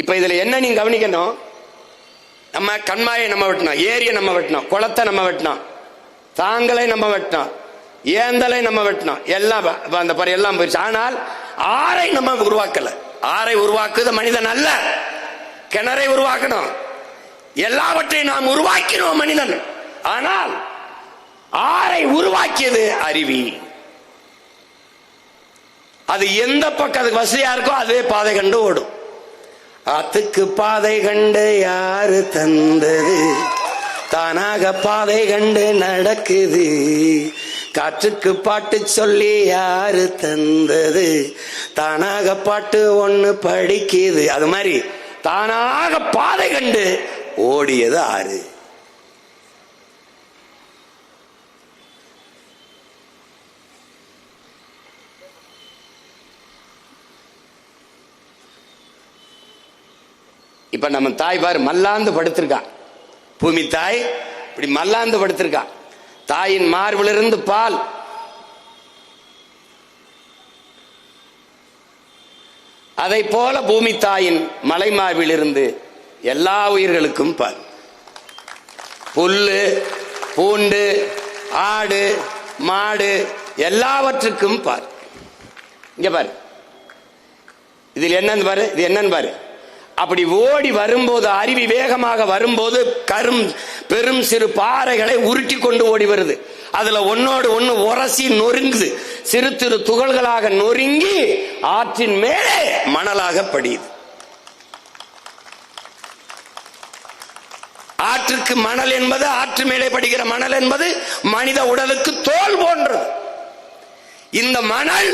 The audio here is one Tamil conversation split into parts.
இப்ப இதுல என்ன நீங்க கவனிக்கணும்? நம்ம கண்மாயை நம்ம வெட்டினோம் ஏரியை நம்ம வெட்டினோம் குளத்தை நம்ம வெட்டினோம் தாங்களை நம்ம வெட்டினோம் ஏந்தலை நம்ம வெட்டினோம் எல்லாம் அந்த பறை எல்லாம் போயிடுச்சு ஆனால் ஆறை நம்ம உருவாக்கல. ஆரை உருவாக்குது மனிதன் அல்ல. கிணறை உருவாக்கணும். எல்லாவற்றையும் நாம் உருவாக்கினோம் மனிதன். ஆனால் ஆறை உருவாக்கியது அருவி. அது எந்த பக்கம் அதுக்கு வசதியா இருக்கோ அதே பாதை கண்டு ஓடும். ஆத்துக்கு பாதை கண்டு யாரு தந்தது? தானாக பாதை கண்டு நடக்குது. காற்றுக்கு பாட்டு சொல்லி யாரு தந்தது? தானாக பாட்டு ஒன்று படிக்குது. அது மாதிரி தானாக பாதை கண்டு ஓடியது ஆறு. இப்ப நம்ம தாய் பாரு மல்லாந்து படுத்திருக்கான் பூமி தாய் இப்படி மல்லாந்து படுத்திருக்கான் தாயின் மார்பிலிருந்து பால். அதை போல பூமி தாயின் மலை மார்பிலிருந்து எல்லா உயிர்களுக்கும் பால். புல்லு பூண்டு ஆடு மாடு எல்லாவற்றுக்கும் பார் இங்க பாரு. இதில் என்னன்னு பாரு? இது என்னன்னு பாரு? அப்படி ஓடி வரும்போது அருவி வேகமாக வரும்போது கரும் பெரும் சிறு பாறைகளை உருட்டி கொண்டு ஓடி வருது. அதுல ஒன்னோடு ஒண்ணு உரசி நொறுங்குது. சிறு சிறு துகள்களாக நொறுங்கி ஆற்றின் மேலே மணலாக படியுது. ஆற்றுக்கு மணல் என்பது ஆற்று மேலே படுகிற மணல் என்பது மனித உடலுக்கு தோல் போன்றது. இந்த மணல்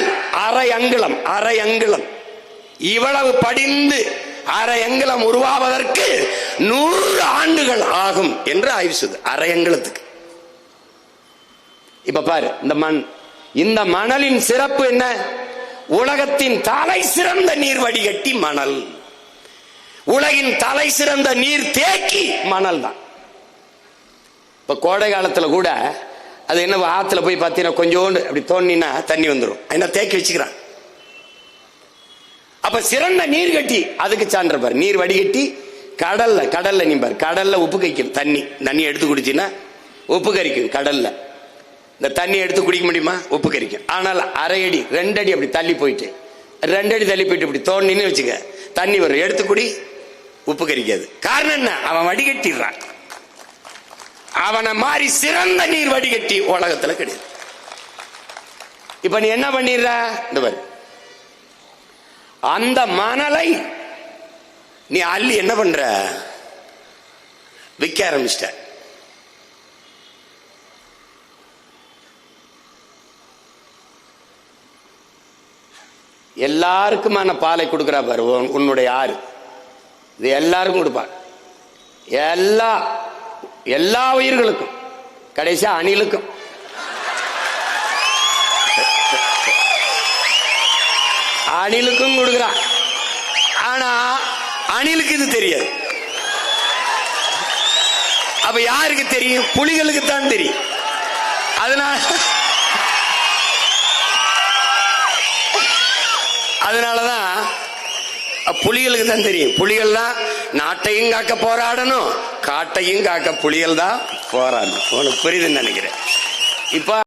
அரை அங்குலம் அரை அங்குலம். இவ்வளவு படிந்து அரையங்கலம் உருவாவதற்கு நூறு ஆண்டுகள் ஆகும் என்று ஆய்வு செய்து இப்ப பாரு இந்த மண் இந்த மணலின் சிறப்பு என்ன? உலகத்தின் தலை சிறந்த நீர் வடிகட்டி மணல். உலகின் தலை சிறந்த நீர் தேக்கி மணல் தான். இப்ப கோடை காலத்துல கூட அது என்ன ஆத்துல போய் பார்த்தீங்கன்னா கொஞ்சோண்டு அப்படி தோண்டினா தண்ணி வந்துடும் என்ன தேக்கி வச்சுக்கிறான். அப்ப சிறந்த நீர் கட்டி அதுக்கு சான்ற பாரு. நீர் வடிகட்டி கடல்ல கடல்ல நீ பாரு. கடல்ல உப்பு கரிக்கும் தண்ணி. தண்ணி எடுத்து குடிச்சின்னா உப்பு கரிக்கும் கடல்ல. இந்த தண்ணி எடுத்து குடிக்க முடியுமா? உப்பு கரிக்கும். ஆனால் அரை அடி ரெண்டு அடி அப்படி தள்ளி போயிட்டு ரெண்டு அடி தள்ளி போயிட்டு இப்படி தோண்டின்னு வச்சுக்க தண்ணி வரும் எடுத்து குடி உப்பு கரிக்காது. காரணம் என்ன? அவன் வடிகட்டிடுறான். அவனை மாறி சிறந்த நீர் வடிகட்டி உலகத்துல கிடையாது. இப்ப நீ என்ன பண்ணிடுற? இந்த பாரு. அந்த மணலை நீ அள்ளி என்ன பண்ற? விற்க ஆரம்பிச்சிட்ட. எல்லாருக்குமான பாலை கொடுக்குறா பாரு உன்- உன்னுடைய ஆறு. இது எல்லாருக்கும் கொடுப்பார் எல்லா எல்லா உயிர்களுக்கும் கடைசியா அணிலுக்கும். அணிலுக்கும் கொடுக்குறான். ஆனா அணிலுக்கு இது தெரியாது. அப்ப யாருக்கு தெரியும்? புலிகளுக்கு தான் தெரியும். அதனால அதனாலதான் புலிகளுக்கு தான் தெரியும். புலிகள் தான் நாட்டையும் காக்க போராடணும் காட்டையும் காக்க புலிகள் தான் போராடணும். உனக்கு புரியுதுன்னு நினைக்கிறேன். இப்ப